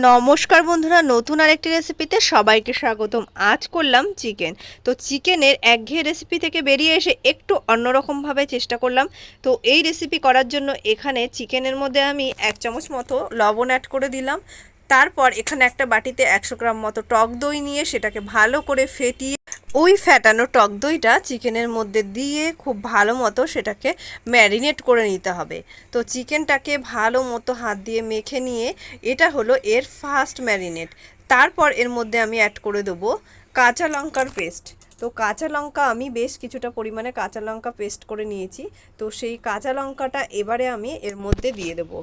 নমস্কার বন্ধুরা, নতুন আরেকটি রেসিপিতে সবাইকে স্বাগতম। আজ করলাম চিকেন তো চিকেনের একঘেয়ে রেসিপি থেকে বেরিয়ে এসে একটু অন্যরকমভাবে চেষ্টা করলাম। তো এই রেসিপি করার জন্য এখানে চিকেনের মধ্যে আমি এক চামচ মতো লবণ অ্যাড করে দিলাম। তারপর এখানে একটা বাটিতে একশো গ্রাম মতো টক দই নিয়ে সেটাকে ভালো করে ফেটিয়ে ওই ফ্যাটানো টক দইটা চিকেনের মধ্যে দিয়ে খুব ভালো মতো সেটাকে ম্যারিনেট করে নিতে হবে। তো চিকেনটাকে ভালো মতো হাত দিয়ে মেখে নিয়ে এটা হলো এর ফার্স্ট ম্যারিনেট। তারপর এর মধ্যে আমি অ্যাড করে দেবো কাঁচা লঙ্কার পেস্ট তো কাঁচা লঙ্কা আমি বেশ কিছুটা পরিমাণে কাঁচা লঙ্কা পেস্ট করে নিয়েছি। তো সেই কাঁচা লঙ্কাটা এবারে আমি এর মধ্যে দিয়ে দেবো।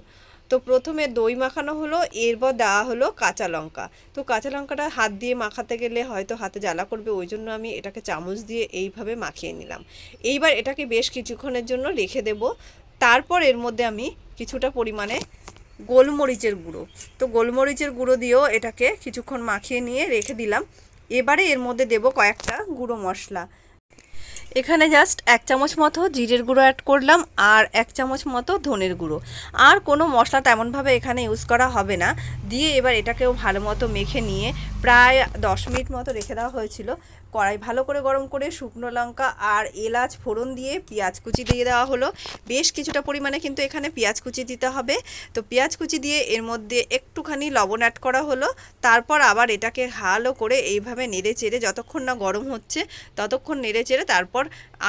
তো প্রথমে দই মাখানো হলো, এরপর দেওয়া হলো কাঁচা লঙ্কা। তো কাঁচা লঙ্কাটা হাত দিয়ে মাখাতে গেলে হয়তো হাতে জ্বালা করবে, ওই জন্য আমি এটাকে চামচ দিয়ে এইভাবে মাখিয়ে নিলাম। এইবার এটাকে বেশ কিছুক্ষণের জন্য রেখে দেব। তারপর এর মধ্যে আমি কিছুটা পরিমাণে গোলমরিচের গুঁড়ো। তো গোলমরিচের গুঁড়ো দিয়েও এটাকে কিছুক্ষণ মাখিয়ে নিয়ে রেখে দিলাম। এবারে এর মধ্যে দেব কয়েকটা গুঁড়ো মশলা। এখানে জাস্ট এক চামচ মতো জিরের গুঁড়ো অ্যাড করলাম আর এক চামচ মতো ধনের গুঁড়ো। আর কোনো মশলা তেমনভাবে এখানে ইউজ করা হবে না। দিয়ে এবার এটাকেও ভালো মতো মেখে নিয়ে প্রায় দশ মিনিট মতো রেখে দেওয়া হয়েছিল। কড়াই ভালো করে গরম করে শুকনো লঙ্কা আর এলাচ ফোড়ন দিয়ে পেঁয়াজ কুচি দিয়ে দেওয়া হলো। বেশ কিছুটা পরিমাণে কিন্তু এখানে পেঁয়াজ কুচি দিতে হবে। তো পেঁয়াজ কুচি দিয়ে এর মধ্যে একটুখানি লবণ অ্যাড করা হলো। তারপর আবার এটাকে ভালো করে এইভাবে নেড়ে চেড়ে যতক্ষণ না গরম হচ্ছে, ততক্ষণ নেড়ে চেড়ে তারপর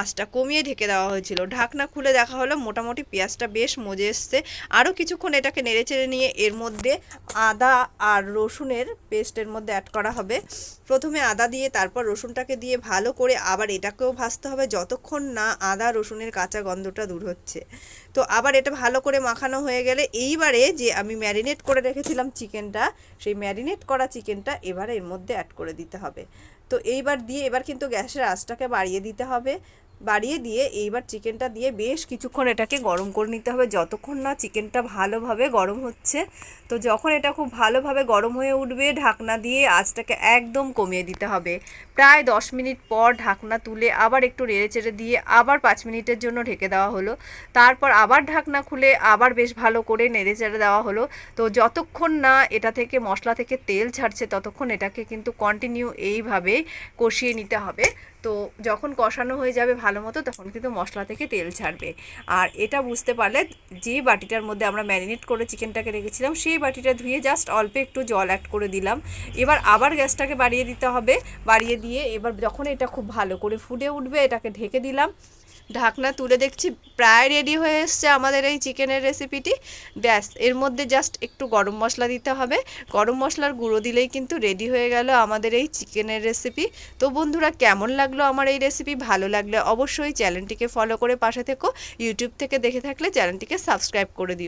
আঁচটা কমিয়ে ঢেকে দেওয়া হয়েছিল। ঢাকনা খুলে দেখা হলো মোটামুটি পেঁয়াজটা বেশ মজে এসছে। আরও কিছুক্ষণ এটাকে নেড়ে চেড়ে নিয়ে এর মধ্যে আদা আর রসুনের পেস্টের মধ্যে অ্যাড করা হবে। প্রথমে আদা দিয়ে, তারপর রসুনটাকে দিয়ে ভালো করে আবার এটাকেও ভাজতে হবে যতক্ষণ না আদা রসুনের কাঁচা গন্ধটা দূর হচ্ছে। তো আবার এটা ভালো করে মাখানো হয়ে গেলে এইবারে যে আমি ম্যারিনেট করে রেখেছিলাম চিকেনটা, সেই ম্যারিনেট করা চিকেনটা এবারে এর মধ্যে অ্যাড করে দিতে হবে। তো এইবার দিয়ে এবার কিন্তু গ্যাসের আঁচটাকে বাড়িয়ে দিতে হবে। বাড়িয়ে দিয়ে এইবার চিকেনটা দিয়ে বেশ কিছুক্ষণ এটাকে গরম করে নিতে হবে। যতক্ষণ না চিকেনটা ভালোভাবে গরম হচ্ছে, তো যখন এটা খুব ভালোভাবে গরম হয়ে উঠবে, ঢাকনা দিয়ে আঁচটাকে একদম কমিয়ে দিতে হবে। প্রায় দশ মিনিট পর ঢাকনা তুলে আবার একটু নেড়ে চেড়ে দিয়ে আবার পাঁচ মিনিটের জন্য ঢেকে দেওয়া হলো। তারপর আবার ঢাকনা খুলে আবার বেশ ভালো করে নেড়ে চেড়ে দেওয়া হলো। তো যতক্ষণ না এটা থেকে মশলা থেকে তেল ছাড়ছে, ততক্ষণ এটাকে কিন্তু কন্টিনিউ এইভাবে কষিয়ে নিতে হবে। তো যখন কষানো হয়ে যাবে ভালো মতো, তখন কিন্তু মশলা থেকে তেল ছাড়বে। আর এটা বুঝতে পারলে যে বাটিটার মধ্যে আমরা ম্যারিনেট করে চিকেনটাকে রেখেছিলাম, সেই বাটিটা ধুয়ে জাস্ট অল্প একটু জল অ্যাড করে দিলাম। এবার আবার গ্যাসটাকে বাড়িয়ে দিতে হবে। বাড়িয়ে দিয়ে এবার যখন এটা খুব ভালো করে ফুটে উঠবে, এটাকে ঢেকে দিলাম। ঢাকনা তুলে দেখছি, প্রায় রেডি হয়ে এসছে আমাদের এই চিকেনের রেসিপিটি ব্যাস, এর মধ্যে জাস্ট একটু গরম মশলা দিতে হবে। গরম মশলার গুঁড়ো দিলেই কিন্তু রেডি হয়ে গেল আমাদের এই চিকেনের রেসিপি তো বন্ধুরা, কেমন লাগল আমার এই রেসিপি ভালো লাগলে অবশ্যই চ্যানেলটিকে ফলো করে পাশে থেকো। ইউটিউব থেকে দেখে থাকলে চ্যানেলটিকে সাবস্ক্রাইব করে দিও।